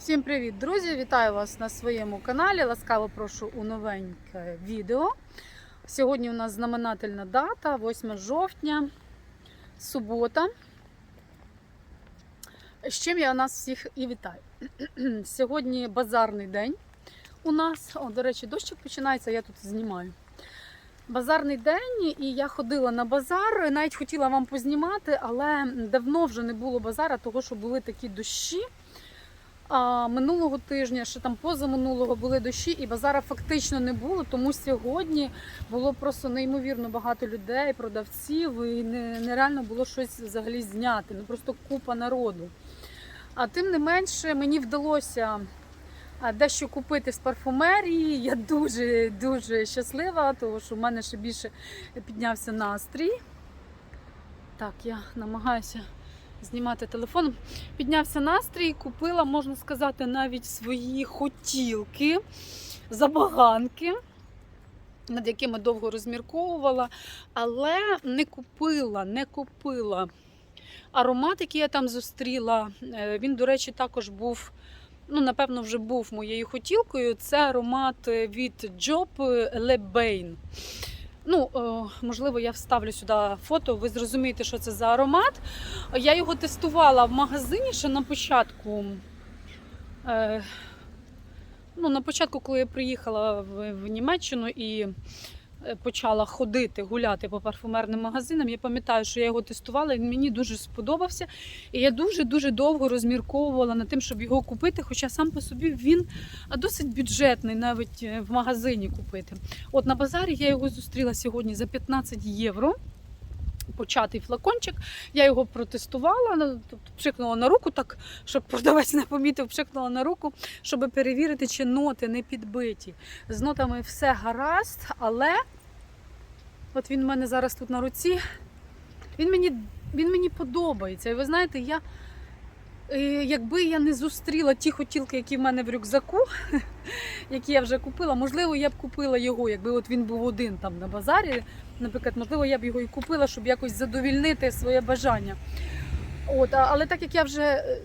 Всім привіт, друзі! Вітаю вас на своєму каналі. Ласкаво прошу у новеньке відео. Сьогодні у нас знаменательна дата, 8 жовтня, субота. З чим я нас всіх і вітаю. Сьогодні базарний день у нас. О, до речі, дощик починається, я тут знімаю. Базарний день, і я ходила на базар. Навіть хотіла вам познімати, але давно вже не було базара, того що були такі дощі. А минулого тижня, ще там позаминулого були дощі, і базара фактично не було. Тому сьогодні було просто неймовірно багато людей, продавців, і нереально було щось взагалі зняти. Ну просто купа народу. А тим не менше, мені вдалося дещо купити з парфумерії. Я дуже дуже щаслива, тому що в мене ще більше піднявся настрій. Так, я намагаюся знімати телефон. Піднявся настрій, купила, можна сказати, навіть свої хотілки, забаганки, над якими довго розмірковувала, але не купила, не купила. Аромат, який я там зустріла, е, він, до речі, також був. Ну, напевно, вже був моєю хотілкою. Це аромат від Job Bain. Ну, е, можливо, я вставлю сюди фото, ви зрозумієте, що це за аромат. Я його тестувала в магазині ще на початку. Е, ну, на початку, коли я приїхала в, Німеччину і почала ходити, гуляти по парфумерним магазинам, я пам'ятаю, що я його тестувала, він мені дуже сподобався. І я дуже-дуже довго розмірковувала над тим, щоб його купити, хоча сам по собі він досить бюджетний, навіть е, в магазині купити. От на базарі я його зустріла сьогодні за 15 євро. Початий флакончик. Я його протестувала, тобто пшикнула на руку, так, щоб продавець не помітив, пшикнула на руку, щоб перевірити, чи ноти не підбиті. З нотами все гаразд, але от він в мене зараз тут на руці. Він мені, він мені подобається. І ви знаєте, я, якби я не зустріла ті хотілки, які в мене в рюкзаку, які я вже купила, можливо, я б купила його, якби от він був один там на базарі. Наприклад, можливо, я б його і купила, щоб якось задовільнити своє бажання. От, але так як я вже е,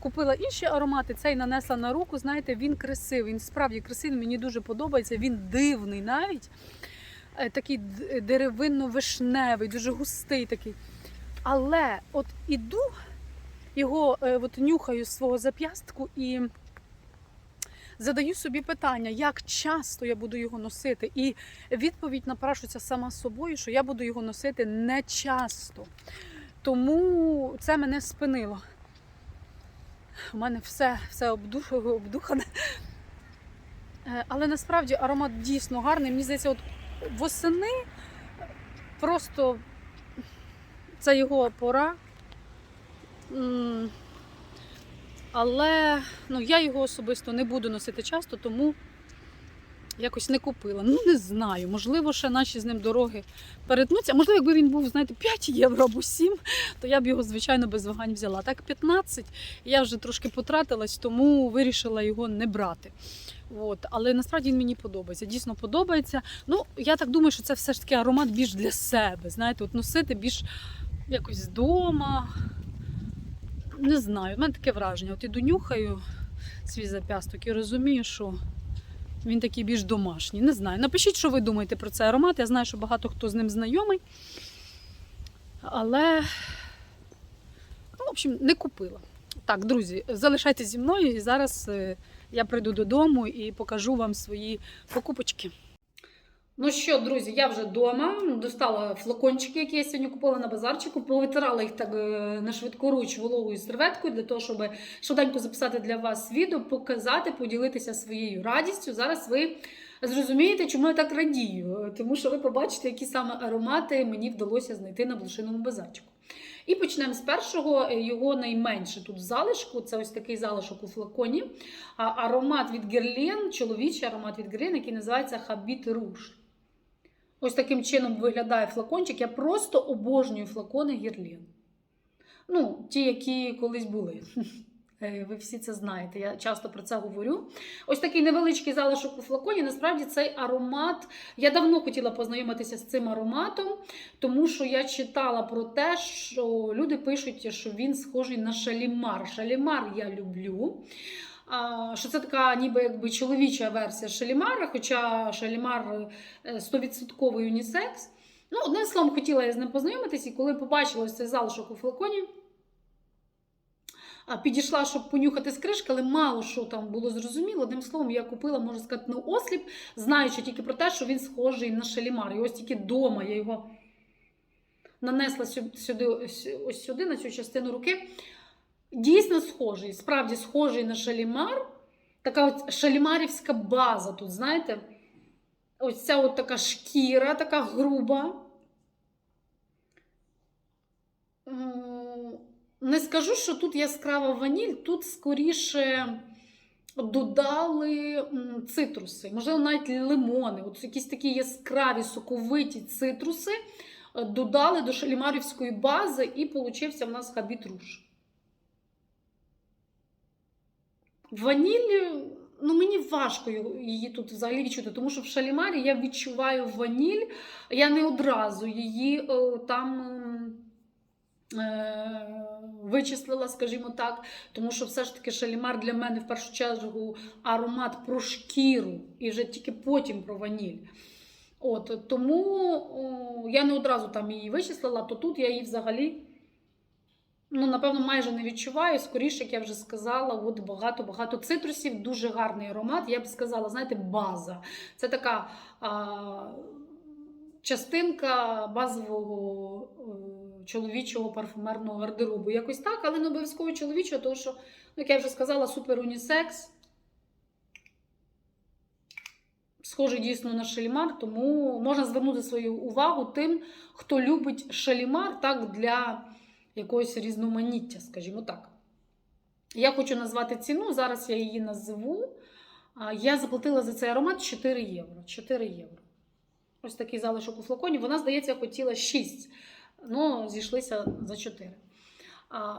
купила інші аромати, цей нанесла на руку, знаєте, він красивий. Він справді красивий, мені дуже подобається. Він дивний навіть. Е, Такий деревинно-вишневий, дуже густий такий. Але от іду, його е, от нюхаю з свого зап'ястку і задаю собі питання, як часто я буду його носити. І відповідь напрашується сама собою, що я буду його носити не часто. Тому це мене спинило. У мене все, все обдух- обдухане. Е, Але насправді аромат дійсно гарний. Мені здається, от восени просто це його пора. Але ну, я його особисто не буду носити часто, тому якось не купила. Ну, не знаю. Можливо, ще наші з ним дороги перетнуться. Можливо, якби він був, знаєте, 5 євро або 7, то я б його, звичайно, без вагань взяла. Так, 15 я вже трошки потратилась, тому вирішила його не брати. От. Але насправді він мені подобається. Дійсно подобається. Ну, я так думаю, що це все ж таки аромат більш для себе. Знаєте, от носити більш якось вдома. Не знаю, в мене таке враження. От іду нюхаю свій зап'ясток і розумію, що він такий більш домашній. Не знаю. Напишіть, що ви думаєте про цей аромат. Я знаю, що багато хто з ним знайомий. Але, ну, в общем, не купила. Так, друзі, залишайтеся зі мною і зараз е, я прийду додому і покажу вам свої покупочки. Ну що, друзі, я вже вдома. Достала флакончики, які я сьогодні купила на базарчику, повитирала їх так е, на швидкоруч вологою серветкою для того, щоб швиденько записати для вас відео, показати, поділитися своєю радістю. Зараз ви зрозумієте, чому я так радію, тому що ви побачите, які саме аромати мені вдалося знайти на блошиному базарчику. І почнемо з першого, е, його найменше тут залишку. Це ось такий залишок у флаконі. А, Аромат від Герлен, чоловічий аромат від Герлен, який називається Habit Rouge. Ось таким чином виглядає флакончик. Я просто обожнюю флакони Герлен. Ну, ті, які колись були. Е, Ви всі це знаєте, я часто про це говорю. Ось такий невеличкий залишок у флаконі. Насправді цей аромат. Я давно хотіла познайомитися з цим ароматом, тому що я читала про те, що люди пишуть, що він схожий на шалімар. Шалімар я люблю. Що це така ніби якби чоловіча версія шалімара, хоча шалімар е, 100% унісекс. Ну, одним словом, хотіла я з ним познайомитись, і коли побачила ось цей залишок у флаконі, підійшла, щоб понюхати з кришки, але мало що там було зрозуміло. Одним словом, я купила, можна сказати, на осліп, знаючи тільки про те, що він схожий на шалімар. І ось тільки вдома я його нанесла сюди, ось сюди, на цю частину руки. Дійсно схожий, справді схожий на шалімар. Така от шалімарівська база тут, знаєте? Ось ця от така шкіра, така груба. Не скажу, що тут яскрава ваніль, тут скоріше додали цитруси, можливо, навіть лимони. От якісь такі яскраві соковиті цитруси е, додали до шалімарівської бази, і получився в нас хабіт руш. Ваніль, ну мені важко її тут взагалі відчути, тому що в шалімарі я відчуваю ваніль, я не одразу її е, там. ем, е, Вичислила, скажімо так, тому що все ж таки шалімар для мене в першу чергу аромат про шкіру і вже тільки потім про ваніль. От, тому о, я не одразу там її вичислила, то тут я її взагалі, ну, напевно, майже не відчуваю. Скоріше, як я вже сказала, от багато-багато цитрусів, дуже гарний аромат. Я б сказала, знаєте, база. Це така а, частинка базового е, чоловічого парфумерного гардеробу. Якось так, але не обов'язково чоловічого, тому що, ну, як я вже сказала, супер унісекс. Схожий дійсно на шалімар, тому можна звернути свою увагу тим, хто любить шалімар так, для якогось різноманіття, скажімо так. Я хочу назвати ціну, зараз я її назву. Я заплатила за цей аромат 4 євро. 4 євро. Ось такий залишок у флаконі. Вона, здається, хотіла 6, ну, зійшлися за 4.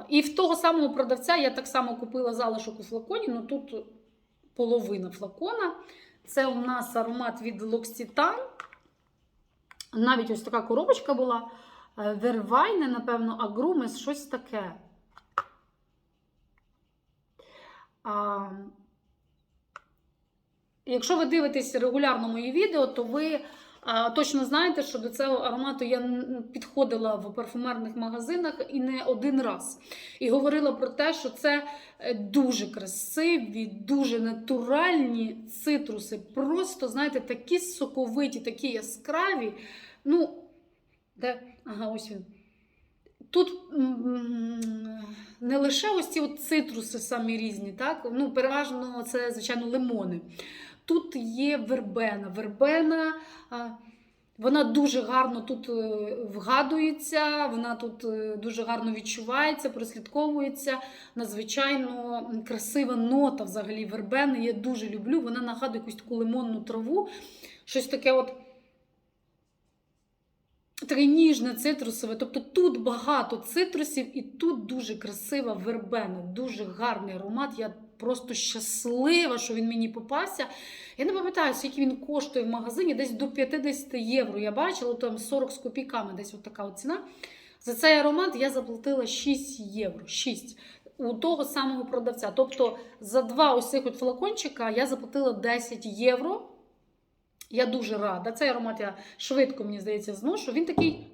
І в того самого продавця я так само купила залишок у флаконі, ну тут половина флакона. Це у нас аромат від L'Occitane. Навіть ось така коробочка була. Е, Вервайне, напевно, Агрумес, щось таке. А, якщо ви дивитесь регулярно мої відео, то ви а, точно знаєте, що до цього аромату я підходила в парфумерних магазинах і не один раз. І говорила про те, що це е, дуже красиві, дуже натуральні цитруси. Просто, знаєте, такі соковиті, такі яскраві. Ну, де, ага, ось він. Тут не лише ось ці от цитруси самі різні, так? Ну, переважно це, звичайно, лимони. Тут є вербена. Вербена, вона дуже гарно тут е, вгадується, вона тут е, дуже гарно відчувається, прослідковується. Надзвичайно красива нота взагалі вербени. Я дуже люблю. Вона нагадує якусь таку лимонну траву. Щось таке от таке ніжне цитрусове. Тобто тут багато цитрусів і тут дуже красива вербена, дуже гарний аромат. Я просто щаслива, що він мені попався. Я не пам'ятаю, скільки він коштує в магазині, десь до 50 євро. Я бачила, там 40 з копійками, десь от така от ціна. За цей аромат я заплатила 6 євро. 6 у того самого продавця. Тобто за два ось цих от флакончика я заплатила 10 євро. Я дуже рада. Цей аромат я швидко, мені здається, зношу. Він такий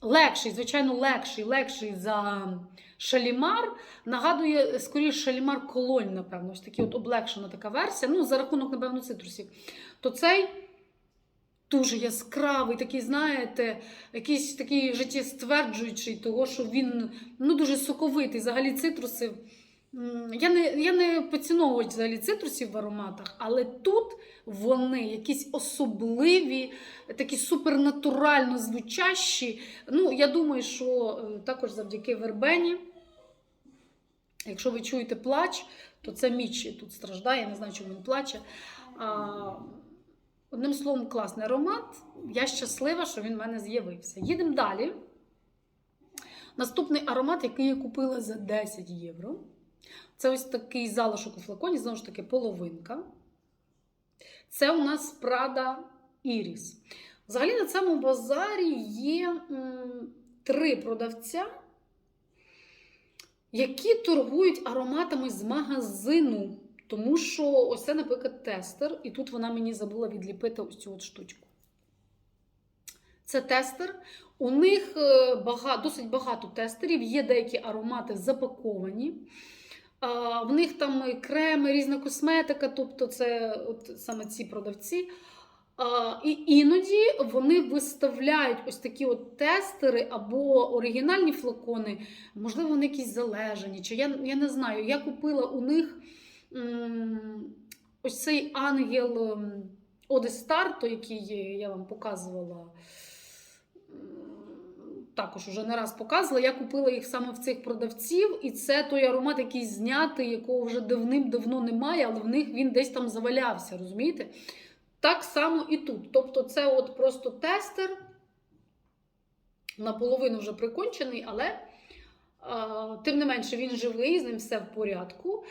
легший, звичайно, легший, легший за шалімар. Нагадує, скоріше, шалімар колонь, напевно. Ось такий от облегшена така версія. Ну, за рахунок, напевно, цитрусів. То цей дуже яскравий, такий, знаєте, якийсь такий життєстверджуючий, того, що він ну, дуже соковитий. Взагалі цитруси. Я не, я не поціновувач взагалі цитрусів в ароматах, але тут вони якісь особливі, такі супернатурально звучащі. Ну, я думаю, що е, також завдяки вербені. Якщо ви чуєте плач, то це Мічі тут страждає, я не знаю, чому він плаче. А, одним словом, класний аромат. Я щаслива, що він в мене з'явився. Їдемо далі. Наступний аромат, який я купила за 10 євро. Це ось такий залишок у флаконі, знову ж таки, половинка. Це у нас Prada Iris. Взагалі на цьому базарі є м, три продавця, які торгують ароматами з магазину. Тому що ось це, наприклад, тестер, і тут вона мені забула відліпити ось цю от штучку. Це тестер. У них е, багато, досить багато тестерів, є деякі аромати запаковані. В них там і креми, різна косметика, тобто це от саме ці продавці. І іноді вони виставляють ось такі от тестери або оригінальні флакони, можливо, вони якісь залежані, чи я, я не знаю. Я купила у них ось цей ангел Одестар, той, який я вам показувала. Також уже не раз показувала. Я купила їх саме в цих продавців, і це той аромат, який знятий, якого вже давним-давно немає, але в них він десь там завалявся, розумієте? Так само і тут. Тобто, це от просто тестер, наполовину вже прикончений, але тим не менше він живий, з ним все в порядку.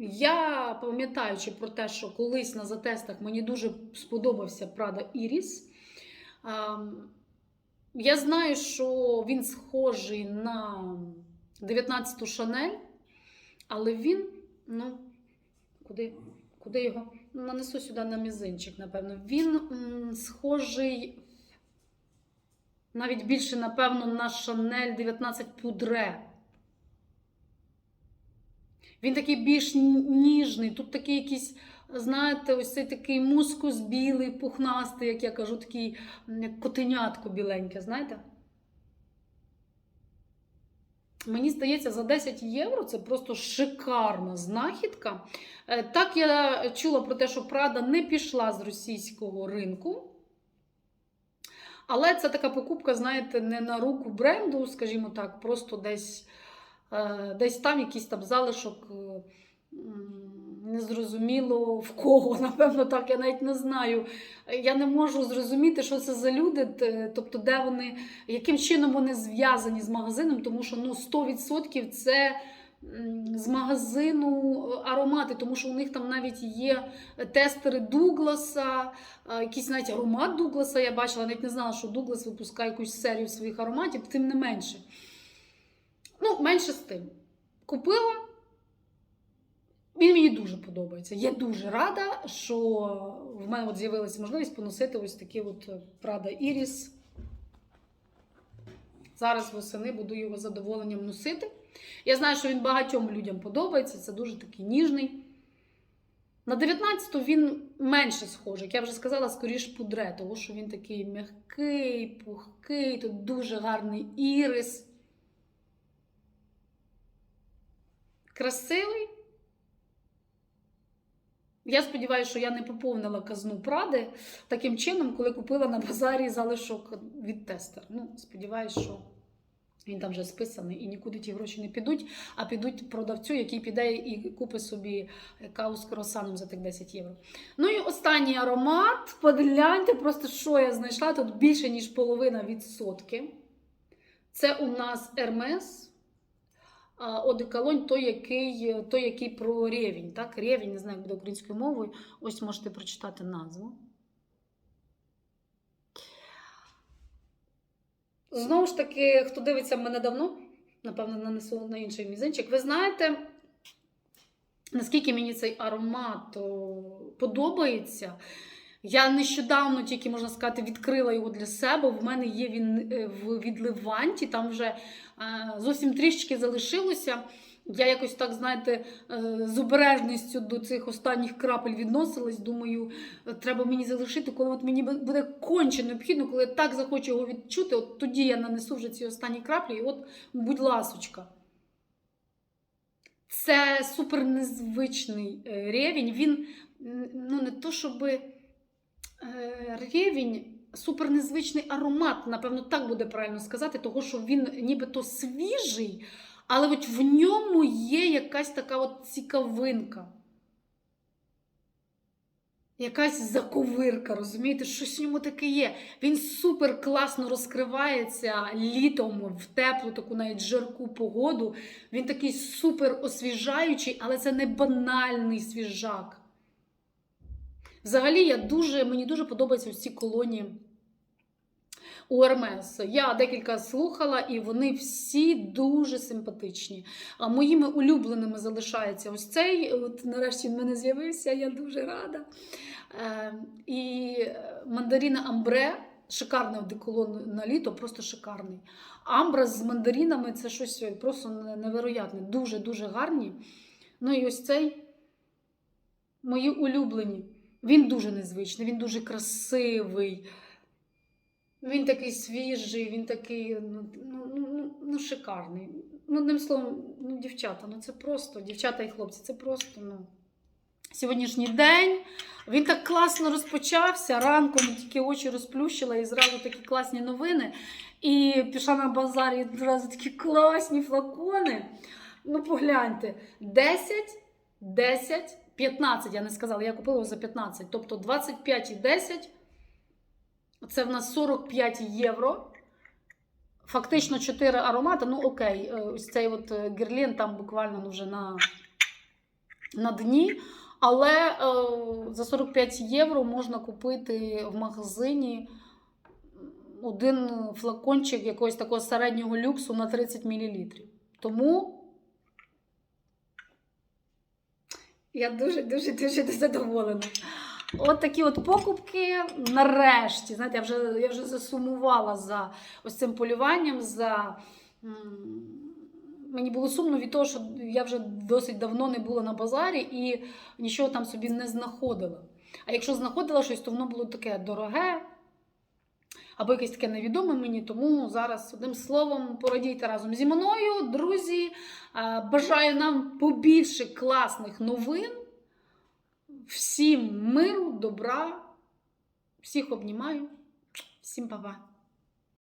Я пам'ятаючи про те, що колись на затестах мені дуже сподобався Prada Iris. Я знаю, що він схожий на 19-ту Шанель, але він, ну, куди, куди його? Нанесу сюди на мізинчик, напевно. Він схожий навіть більше, напевно, на Шанель 19 Пудре. Він такий більш ніжний. Тут такий якийсь, знаєте, ось цей такий мускус білий, пухнастий, як я кажу, такий як котенятко біленьке, знаєте? Мені здається, за 10 євро це просто шикарна знахідка. Е, Так, я чула про те, що Прада не пішла з російського ринку. Але це така покупка, знаєте, не на руку бренду, скажімо так, просто десь, е, десь там якийсь там залишок. Незрозуміло в кого, напевно, так, я навіть не знаю. Я не можу зрозуміти, що це за люди, тобто, де вони, яким чином вони зв'язані з магазином, тому що ну, 100% це з магазину е, аромати, тому що у них там навіть є тестери Дугласа, е, якийсь навіть аромат Дугласа я бачила, навіть не знала, що Дуглас випускає якусь серію своїх ароматів, тим не менше. Ну, менше з тим. Купила. Він мені дуже подобається. Я дуже рада, що в мене от з'явилася можливість поносити ось такий от Prada Iris. Зараз восени буду його задоволенням носити. Я знаю, що він багатьом людям подобається. Це дуже такий ніжний. На 19-ту він менше схожий, як я вже сказала, скоріш пудре, тому що він такий м'який, пухкий, тут дуже гарний ірис. Красивий. Я сподіваюся, що я не поповнила казну Пради таким чином, коли купила на базарі залишок від тестер. Ну, сподіваюся, що він там вже списаний і нікуди ті гроші не підуть, а підуть продавцю, який піде і купить собі каву з круасаном за тих 10 євро. Ну і останній аромат. Погляньте, просто що я знайшла. Тут більше, ніж половина відсотки. Це у нас Hermes. Одеколонь, той, який, той, який про ревінь. Так? Ревінь, не знаю, як буде українською мовою. Ось можете прочитати назву. Знову ж таки, хто дивиться мене давно, напевно, нанесу на інший мізинчик. Ви знаєте, наскільки мені цей аромат подобається. Я нещодавно тільки, можна сказати, відкрила його для себе. В мене є він е, в відливанті, там вже е, зовсім трішечки залишилося. Я якось так, знаєте, е, з обережністю до цих останніх крапель відносилась. Думаю, треба мені залишити, коли от мені буде конче необхідно, коли я так захочу його відчути, от тоді я нанесу вже ці останні краплі, і от, будь ласочка. Це супер незвичний рівень. Він ну, не то, щоби. Е, Ревінь супер незвичний аромат, напевно, так буде правильно сказати, того, що він нібито свіжий, але от в ньому є якась така от цікавинка. якась заковирка, розумієте, щось в ньому таке є. Він супер класно розкривається літом в теплу, таку навіть жарку погоду. Він такий супер освіжаючий, але це не банальний свіжак. Взагалі, я дуже, мені дуже подобаються ці колонії у. Я декілька слухала, і вони всі дуже симпатичні. А моїми улюбленими залишається ось цей. От нарешті в мене з'явився, я дуже рада. Е, і мандаріна Амбре. Шикарний одеколон на літо, просто шикарний. Амбра з мандарінами це щось просто невероятне. Дуже-дуже гарні. Ну і ось цей мої улюблені. Він дуже незвичний, він дуже красивий. Він такий свіжий, він такий ну, ну, ну, ну шикарний. Ну, одним словом, ну, дівчата, ну це просто, дівчата і хлопці, це просто ну, сьогоднішній день. Він так класно розпочався. Ранком тільки очі розплющила і зразу такі класні новини. І пішла на базар, і одразу такі класні флакони. Ну, погляньте, 10, 10, 15, я не сказала, я купила його за 15. Тобто 25 і 10. Це в нас 45 євро. Фактично 4 аромати. Ну, окей, е, ось цей от е, герлін там буквально ну, вже на, на дні. Але е, за 45 євро можна купити в магазині один флакончик якогось такого середнього люксу на 30 мл. Тому я дуже-дуже дуже задоволена. От такі от покупки нарешті. Знаєте, я вже я вже засумувала за ось цим полюванням. за... Мені було сумно від того, що я вже досить давно не була на базарі і нічого там собі не знаходила. А якщо знаходила щось, то воно було таке дороге або якесь таке невідоме мені. Тому зараз одним словом порадійте разом зі мною, друзі. Е, Бажаю нам побільше класних новин. Всім миру, добра. Всіх обнімаю. Всім па-па.